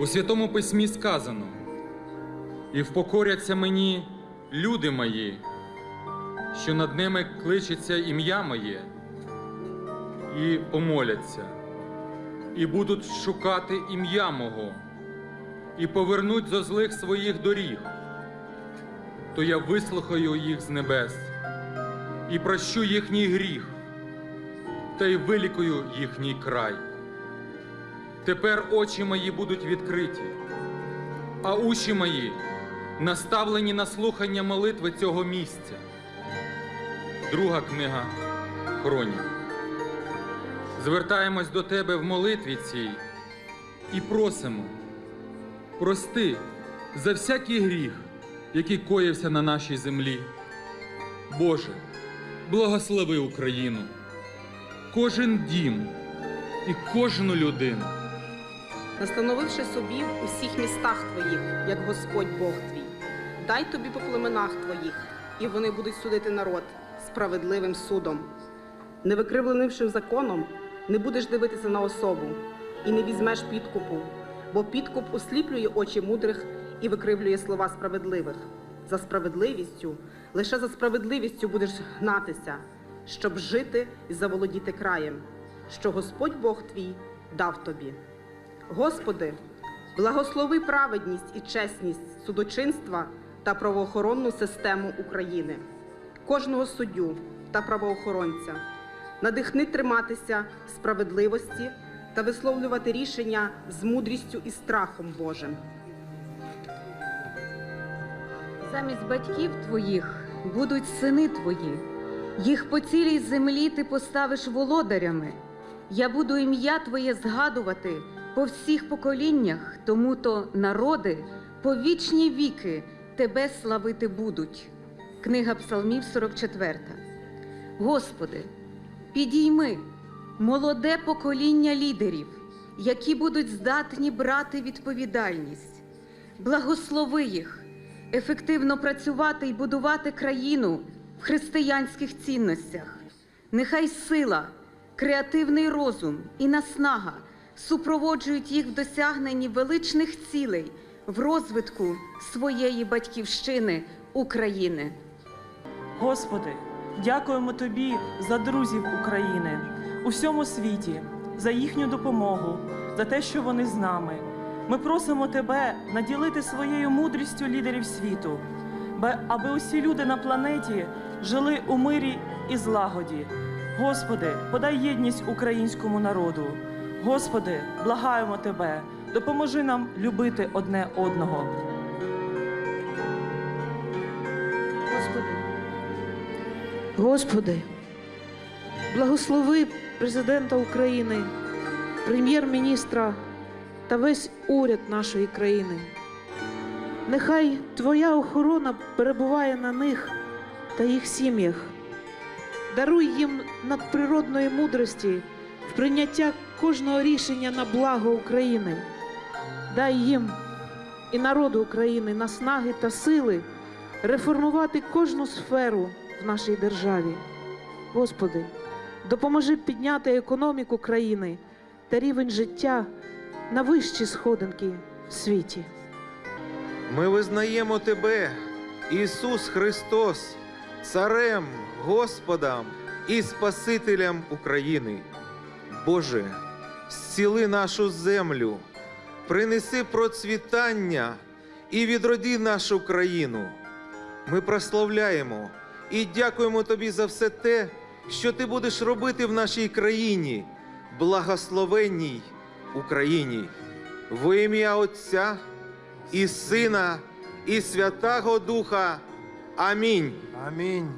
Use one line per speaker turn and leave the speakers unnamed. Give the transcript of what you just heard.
У Святому Письмі сказано: і впокоряться мені люди мої, що над ними кличеться ім'я моє, і помоляться, і будуть шукати ім'я мого, і повернуть зо злих своїх доріг, то я вислухаю їх з небес і прощу їхній гріх, та й вилікую їхній край. Тепер очі мої будуть відкриті, а уші мої наставлені на слухання молитви цього місця. Друга книга Хронік. Звертаємось до тебе в молитві цій і просимо, прости за всякий гріх, який коївся на нашій землі. Боже, благослови Україну, кожен дім і кожну людину.
Настановивши собі у всіх містах твоїх, як Господь Бог твій. Дай тобі по племенах твоїх, і вони будуть судити народ справедливим судом. Не викривленивши законом, не будеш дивитися на особу і не візьмеш підкупу, бо підкуп осліплює очі мудрих і викривлює слова справедливих. За справедливістю, лише за справедливістю будеш гнатися, щоб жити і заволодіти краєм, що Господь Бог твій дав тобі. Господи, благослови праведність і чесність судочинства та правоохоронну систему України, кожного суддю та правоохоронця, надихни триматися справедливості та висловлювати рішення з мудрістю і страхом Божим.
Замість батьків твоїх будуть сини твої, їх по цілій землі ти поставиш володарями. Я буду ім'я Твоє згадувати по всіх поколіннях, тому то народи по вічні віки тебе славити будуть. Книга Псалмів 44. Господи, підійми молоде покоління лідерів, які будуть здатні брати відповідальність. Благослови їх ефективно працювати і будувати країну в християнських цінностях. Нехай сила, креативний розум і наснага супроводжують їх в досягненні величних цілей в розвитку своєї батьківщини України.
Господи, дякуємо Тобі за друзів України у всьому світі, за їхню допомогу, за те, що вони з нами. Ми просимо Тебе наділити своєю мудрістю лідерів світу, аби усі люди на планеті жили у мирі і злагоді. Господи, подай єдність українському народу. Господи, благаємо Тебе, допоможи нам любити одне одного.
Господи, Господи, благослови президента України, прем'єр-міністра та весь уряд нашої країни. Нехай Твоя охорона перебуває на них та їх сім'ях. Даруй їм надприродної мудрості прийняття кожного рішення на благо України. Дай їм і народу України наснаги та сили реформувати кожну сферу в нашій державі. Господи, допоможи підняти економіку країни та рівень життя на вищі сходинки в світі.
Ми визнаємо Тебе, Ісус Христос, Царем, Господом і Спасителем України. Боже, зціли нашу землю, принеси процвітання і відроди нашу країну. Ми прославляємо і дякуємо Тобі за все те, що Ти будеш робити в нашій країні, благословенній Україні. В ім'я Отця і Сина, і Святого Духа. Амінь.
Амінь.